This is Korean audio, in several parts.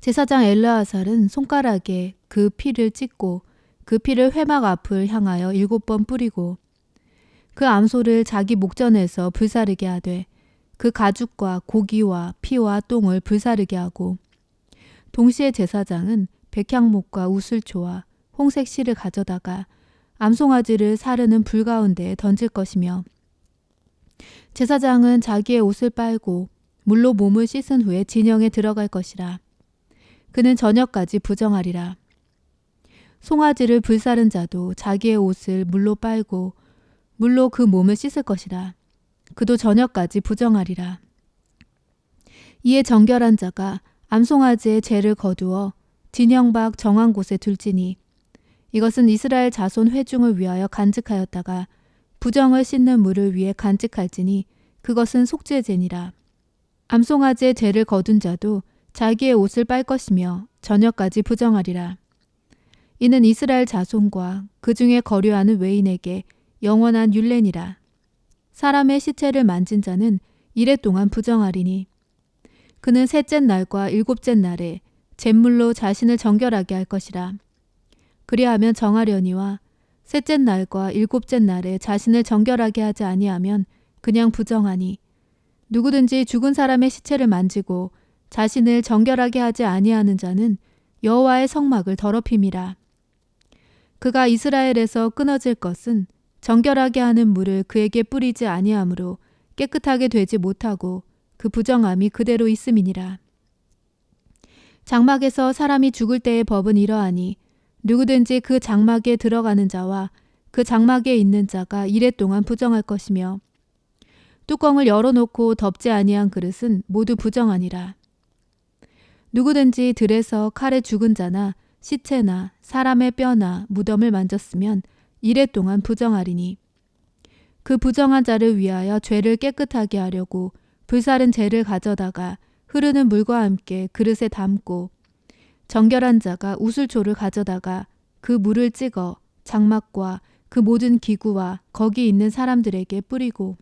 제사장 엘르아살은 손가락에 그 피를 찍고 그 피를 회막 앞을 향하여 일곱 번 뿌리고 그 암소를 자기 목전에서 불사르게 하되 그 가죽과 고기와 피와 똥을 불사르게 하고 동시에 제사장은 백향목과 우슬초와 홍색 실을 가져다가 암송아지를 사르는 불 가운데에 던질 것이며 제사장은 자기의 옷을 빨고 물로 몸을 씻은 후에 진영에 들어갈 것이라. 그는 저녁까지 부정하리라. 송아지를 불사른 자도 자기의 옷을 물로 빨고 물로 그 몸을 씻을 것이라. 그도 저녁까지 부정하리라. 이에 정결한 자가 암송아지의 죄를 거두어 진영 밖 정한 곳에 둘지니 이것은 이스라엘 자손 회중을 위하여 간직하였다가 부정을 씻는 물을 위해 간직할지니 그것은 속죄제니라. 암송아지의 죄를 거둔 자도 자기의 옷을 빨 것이며 저녁까지 부정하리라. 이는 이스라엘 자손과 그 중에 거류하는 외인에게 영원한 율례니라. 사람의 시체를 만진 자는 이래 동안 부정하리니 그는 셋째 날과 일곱째 날에 잿물로 자신을 정결하게 할 것이라. 그리하면 정하려니와 셋째 날과 일곱째 날에 자신을 정결하게 하지 아니하면 그냥 부정하니 누구든지 죽은 사람의 시체를 만지고 자신을 정결하게 하지 아니하는 자는 여호와의 성막을 더럽힘이라. 그가 이스라엘에서 끊어질 것은 정결하게 하는 물을 그에게 뿌리지 아니하므로 깨끗하게 되지 못하고 그 부정함이 그대로 있음이니라. 장막에서 사람이 죽을 때의 법은 이러하니 누구든지 그 장막에 들어가는 자와 그 장막에 있는 자가 이래 동안 부정할 것이며 뚜껑을 열어놓고 덮지 아니한 그릇은 모두 부정하니라. 누구든지 들에서 칼에 죽은 자나 시체나 사람의 뼈나 무덤을 만졌으면 이래 동안 부정하리니. 그 부정한 자를 위하여 죄를 깨끗하게 하려고 불사른 재를 가져다가 흐르는 물과 함께 그릇에 담고 정결한 자가 우슬초를 가져다가 그 물을 찍어 장막과 그 모든 기구와 거기 있는 사람들에게 뿌리고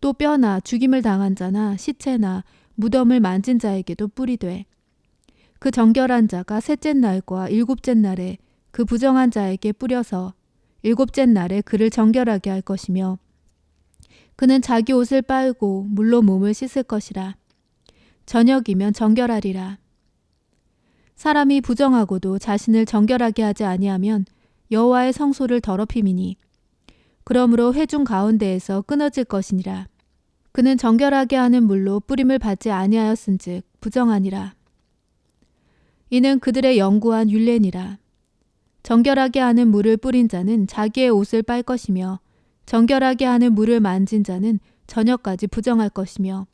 또 뼈나 죽임을 당한 자나 시체나 무덤을 만진 자에게도 뿌리되 그 정결한 자가 셋째 날과 일곱째 날에 그 부정한 자에게 뿌려서 일곱째 날에 그를 정결하게 할 것이며 그는 자기 옷을 빨고 물로 몸을 씻을 것이라. 저녁이면 정결하리라. 사람이 부정하고도 자신을 정결하게 하지 아니하면 여호와의 성소를 더럽힘이니 그러므로 회중 가운데에서 끊어질 것이니라. 그는 정결하게 하는 물로 뿌림을 받지 아니하였은즉 부정하니라. 이는 그들의 영구한 율례니라. 정결하게 하는 물을 뿌린 자는 자기의 옷을 빨 것이며 정결하게 하는 물을 만진 자는 저녁까지 부정할 것이며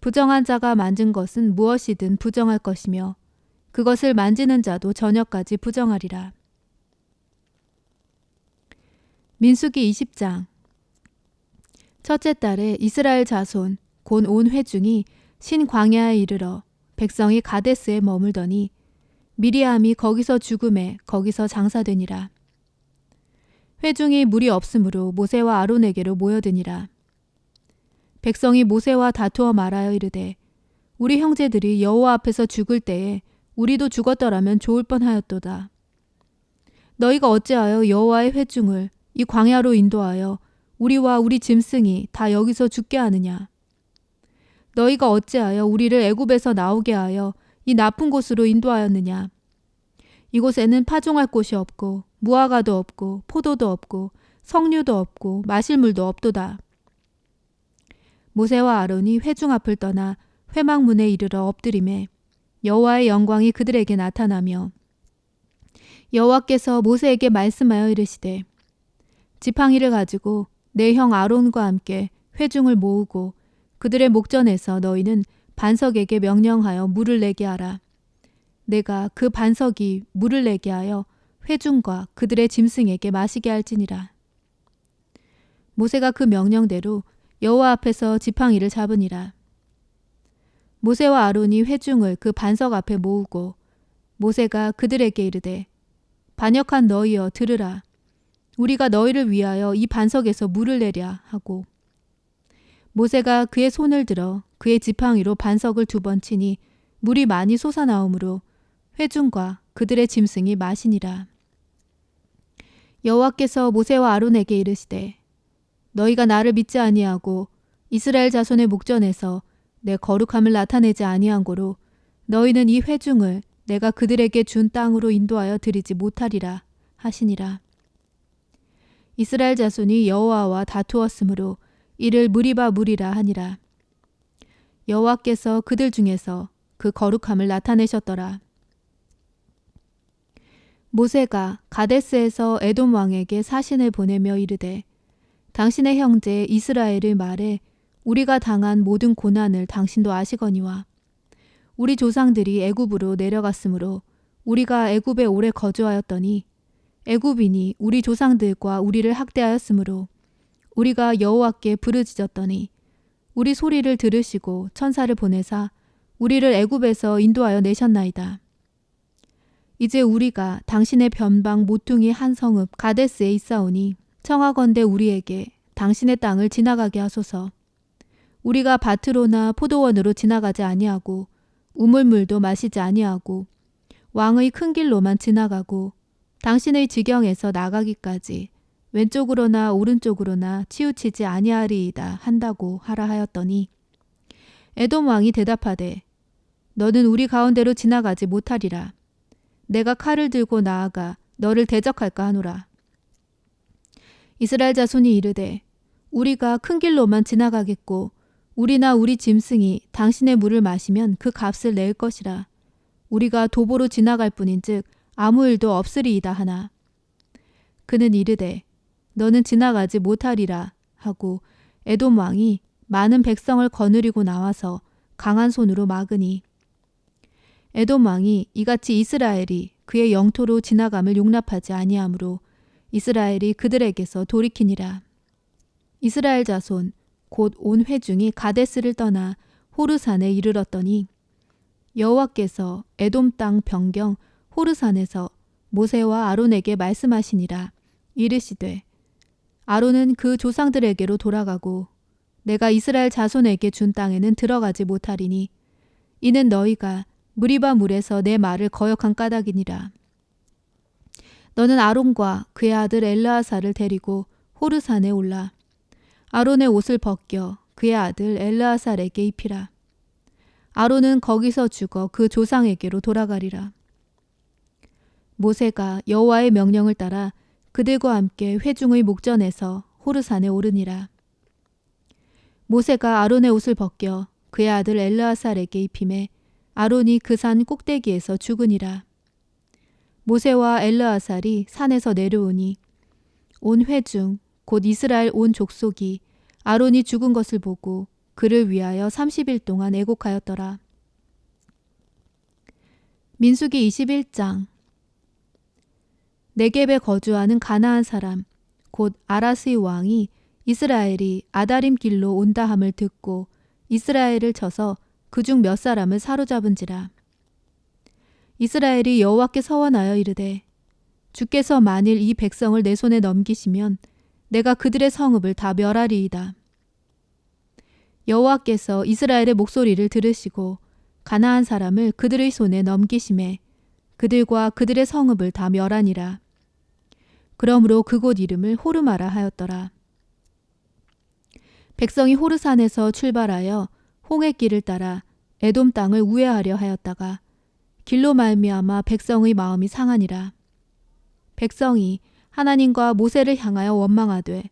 부정한 자가 만진 것은 무엇이든 부정할 것이며 그것을 만지는 자도 저녁까지 부정하리라. 민수기 20장 첫째 달에 이스라엘 자손 곧 온 회중이 신광야에 이르러 백성이 가데스에 머물더니 미리암이 거기서 죽음에 거기서 장사되니라. 회중이 물이 없으므로 모세와 아론에게로 모여드니라. 백성이 모세와 다투어 말하여 이르되 우리 형제들이 여호와 앞에서 죽을 때에 우리도 죽었더라면 좋을 뻔하였도다. 너희가 어찌하여 여호와의 회중을 이 광야로 인도하여 우리와 우리 짐승이 다 여기서 죽게 하느냐? 너희가 어찌하여 우리를 애굽에서 나오게 하여 이 나쁜 곳으로 인도하였느냐? 이곳에는 파종할 곳이 없고 무화과도 없고 포도도 없고 석류도 없고 마실 물도 없도다. 모세와 아론이 회중 앞을 떠나 회막문에 이르러 엎드림에 여호와의 영광이 그들에게 나타나며 여호와께서 모세에게 말씀하여 이르시되 지팡이를 가지고 내 형 아론과 함께 회중을 모으고 그들의 목전에서 너희는 반석에게 명령하여 물을 내게 하라. 내가 그 반석이 물을 내게 하여 회중과 그들의 짐승에게 마시게 할지니라. 모세가 그 명령대로 여호와 앞에서 지팡이를 잡으니라. 모세와 아론이 회중을 그 반석 앞에 모으고 모세가 그들에게 이르되 반역한 너희여 들으라 우리가 너희를 위하여 이 반석에서 물을 내랴 하고 모세가 그의 손을 들어 그의 지팡이로 반석을 두 번 치니 물이 많이 솟아나오므로 회중과 그들의 짐승이 마시니라 여호와께서 모세와 아론에게 이르시되 너희가 나를 믿지 아니하고 이스라엘 자손의 목전에서 내 거룩함을 나타내지 아니한 고로 너희는 이 회중을 내가 그들에게 준 땅으로 인도하여 드리지 못하리라 하시니라. 이스라엘 자손이 여호와와 다투었으므로 이를 무리바 무리라 하니라. 여호와께서 그들 중에서 그 거룩함을 나타내셨더라. 모세가 가데스에서 에돔 왕에게 사신을 보내며 이르되 당신의 형제 이스라엘을 말해 우리가 당한 모든 고난을 당신도 아시거니와 우리 조상들이 애굽으로 내려갔으므로 우리가 애굽에 오래 거주하였더니 애굽인이 우리 조상들과 우리를 학대하였으므로 우리가 여호와께 부르짖었더니 우리 소리를 들으시고 천사를 보내사 우리를 애굽에서 인도하여 내셨나이다. 이제 우리가 당신의 변방 모퉁이 한 성읍 가데스에 있사오니 청하건대 우리에게 당신의 땅을 지나가게 하소서. 우리가 밭으로나 포도원으로 지나가지 아니하고 우물물도 마시지 아니하고 왕의 큰 길로만 지나가고 당신의 지경에서 나가기까지 왼쪽으로나 오른쪽으로나 치우치지 아니하리이다 한다고 하라 하였더니 에돔 왕이 대답하되 너는 우리 가운데로 지나가지 못하리라. 내가 칼을 들고 나아가 너를 대적할까 하노라. 이스라엘 자손이 이르되 우리가 큰 길로만 지나가겠고 우리나 우리 짐승이 당신의 물을 마시면 그 값을 낼 것이라. 우리가 도보로 지나갈 뿐인즉 아무 일도 없으리이다 하나. 그는 이르되 너는 지나가지 못하리라 하고 에돔 왕이 많은 백성을 거느리고 나와서 강한 손으로 막으니 에돔 왕이 이같이 이스라엘이 그의 영토로 지나감을 용납하지 아니하므로 이스라엘이 그들에게서 돌이키니라. 이스라엘 자손 곧 온 회중이 가데스를 떠나 호르산에 이르렀더니 여호와께서 에돔 땅 변경 호르산에서 모세와 아론에게 말씀하시니라 이르시되 아론은 그 조상들에게로 돌아가고 내가 이스라엘 자손에게 준 땅에는 들어가지 못하리니 이는 너희가 무리바 물에서 내 말을 거역한 까닭이니라. 너는 아론과 그의 아들 엘르아사를 데리고 호르산에 올라 아론의 옷을 벗겨 그의 아들 엘르아살에게 입히라. 아론은 거기서 죽어 그 조상에게로 돌아가리라. 모세가 여호와의 명령을 따라 그들과 함께 회중의 목전에서 호르산에 오르니라. 모세가 아론의 옷을 벗겨 그의 아들 엘르아살에게 입힘에 아론이 그 산 꼭대기에서 죽으니라. 모세와 엘르아살이 산에서 내려오니 온 회중 곧 이스라엘 온 족속이 아론이 죽은 것을 보고 그를 위하여 30일 동안 애곡하였더라. 민수기 21장 네겝에 거주하는 가나안 사람 곧 아라스의 왕이 이스라엘이 아다림 길로 온다 함을 듣고 이스라엘을 쳐서 그 중 몇 사람을 사로잡은지라. 이스라엘이 여호와께 서원하여 이르되 주께서 만일 이 백성을 내 손에 넘기시면 내가 그들의 성읍을 다 멸하리이다. 여호와께서 이스라엘의 목소리를 들으시고 가나안 사람을 그들의 손에 넘기심에 그들과 그들의 성읍을 다 멸하니라. 그러므로 그곳 이름을 호르마라 하였더라. 백성이 호르산에서 출발하여 홍해 길을 따라 에돔 땅을 우회하려 하였다가 길로 말미암아 백성의 마음이 상하니라. 백성이 하나님과 모세를 향하여 원망하되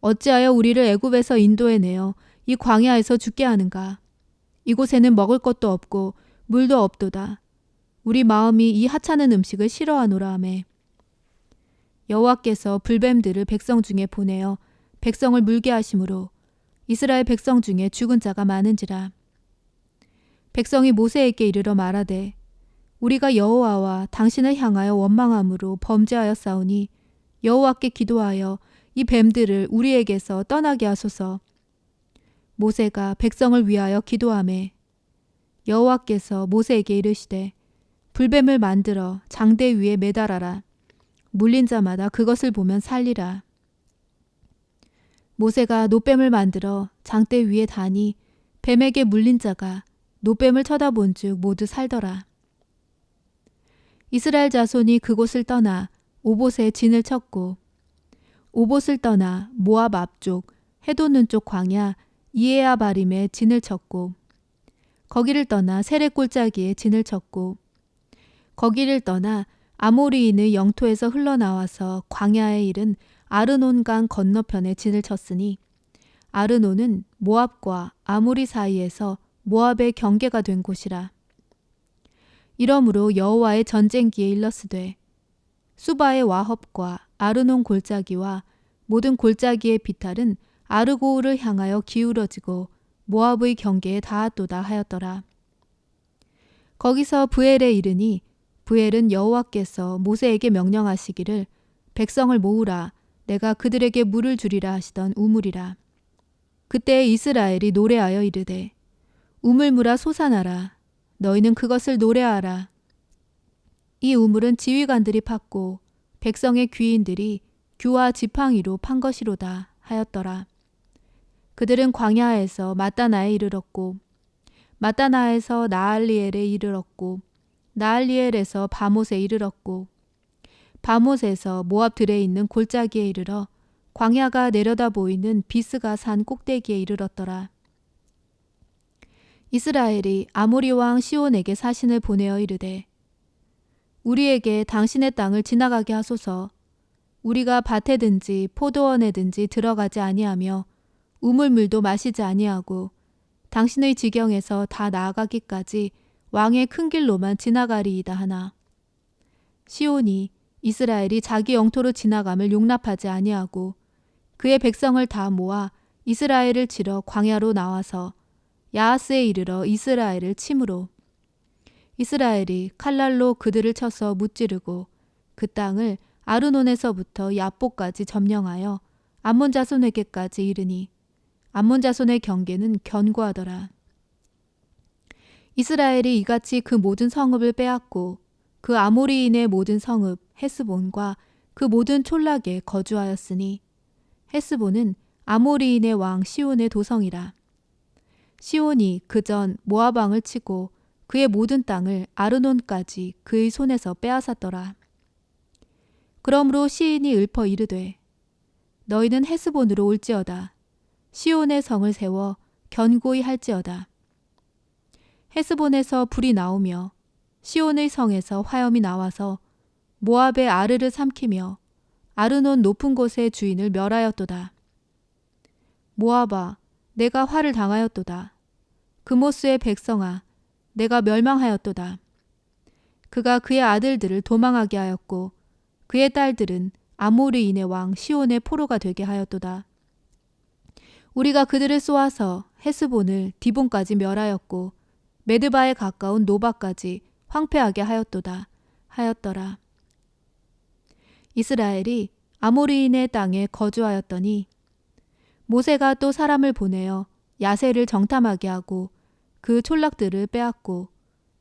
어찌하여 우리를 애굽에서 인도해 내어 이 광야에서 죽게 하는가 이곳에는 먹을 것도 없고 물도 없도다 우리 마음이 이 하찮은 음식을 싫어하노라 하매 여호와께서 불뱀들을 백성 중에 보내어 백성을 물게 하심으로 이스라엘 백성 중에 죽은 자가 많은지라 백성이 모세에게 이르러 말하되 우리가 여호와와 당신을 향하여 원망함으로 범죄하였사오니 여호와께 기도하여 이 뱀들을 우리에게서 떠나게 하소서. 모세가 백성을 위하여 기도하매 여호와께서 모세에게 이르시되 불뱀을 만들어 장대 위에 매달아라. 물린 자마다 그것을 보면 살리라. 모세가 노뱀을 만들어 장대 위에 다니 뱀에게 물린 자가 노뱀을 쳐다본 즉 모두 살더라. 이스라엘 자손이 그곳을 떠나 오봇에 진을 쳤고 오봇을 떠나 모압 앞쪽 해돋는 쪽 광야 이에아 바림에 진을 쳤고 거기를 떠나 세례 골짜기에 진을 쳤고 거기를 떠나 아모리인의 영토에서 흘러나와서 광야에 이른 아르논강 건너편에 진을 쳤으니 아르논은 모압과 아모리 사이에서 모압의 경계가 된 곳이라. 이러므로 여호와의 전쟁기에 일렀으되 수바의 와헙과 아르논 골짜기와 모든 골짜기의 비탈은 아르고우를 향하여 기울어지고 모압의 경계에 닿았도다 하였더라. 거기서 부엘에 이르니 부엘은 여호와께서 모세에게 명령하시기를 백성을 모으라 내가 그들에게 물을 주리라 하시던 우물이라. 그때 이스라엘이 노래하여 이르되 우물물아 솟아나라 너희는 그것을 노래하라. 이 우물은 지휘관들이 팠고 백성의 귀인들이 규와 지팡이로 판 것이로다 하였더라. 그들은 광야에서 마따나에 이르렀고 마따나에서 나알리엘에 이르렀고 나알리엘에서 바못에 이르렀고 바못에서 모압 들에 있는 골짜기에 이르러 광야가 내려다 보이는 비스가 산 꼭대기에 이르렀더라. 이스라엘이 아모리 왕 시온에게 사신을 보내어 이르되 우리에게 당신의 땅을 지나가게 하소서 우리가 밭에든지 포도원에든지 들어가지 아니하며 우물물도 마시지 아니하고 당신의 지경에서 다 나아가기까지 왕의 큰 길로만 지나가리이다 하나 시온이 이스라엘이 자기 영토로 지나감을 용납하지 아니하고 그의 백성을 다 모아 이스라엘을 치러 광야로 나와서 야하스에 이르러 이스라엘을 침으로 이스라엘이 칼날로 그들을 쳐서 무찌르고 그 땅을 아르논에서부터 야뽀까지 점령하여 암몬 자손에게까지 이르니 암몬 자손의 경계는 견고하더라. 이스라엘이 이같이 그 모든 성읍을 빼앗고 그 아모리인의 모든 성읍 헤스본과 그 모든 촌락에 거주하였으니 헤스본은 아모리인의 왕 시온의 도성이라. 시온이 그 전 모압 왕을 치고 그의 모든 땅을 아르논까지 그의 손에서 빼앗았더라. 그러므로 시인이 읊어 이르되 너희는 헤스본으로 올지어다. 시온의 성을 세워 견고히 할지어다. 헤스본에서 불이 나오며 시온의 성에서 화염이 나와서 모압의 아르를 삼키며 아르논 높은 곳의 주인을 멸하였도다. 모압아, 내가 화를 당하였도다. 그모스의 백성아, 내가 멸망하였도다. 그가 그의 아들들을 도망하게 하였고 그의 딸들은 아모리인의 왕 시온의 포로가 되게 하였도다. 우리가 그들을 쏘아서 헤스본을 디본까지 멸하였고 메드바에 가까운 노바까지 황폐하게 하였도다 하였더라. 이스라엘이 아모리인의 땅에 거주하였더니 모세가 또 사람을 보내어 야세를 정탐하게 하고 그 촌락들을 빼앗고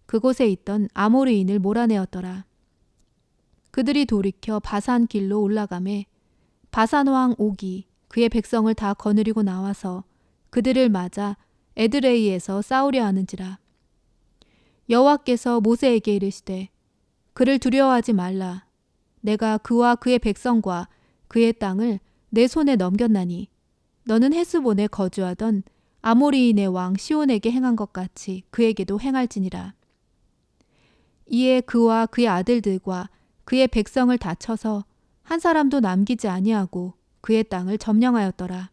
그곳에 있던 아모리인을 몰아내었더라. 그들이 돌이켜 바산 길로 올라가매 바산 왕 옥이 그의 백성을 다 거느리고 나와서 그들을 맞아 에드레이에서 싸우려 하는지라. 여호와께서 모세에게 이르시되 그를 두려워하지 말라. 내가 그와 그의 백성과 그의 땅을 내 손에 넘겼나니 너는 헤스본에 거주하던 아모리인의 왕 시온에게 행한 것 같이 그에게도 행할지니라. 이에 그와 그의 아들들과 그의 백성을 다쳐서 한 사람도 남기지 아니하고 그의 땅을 점령하였더라.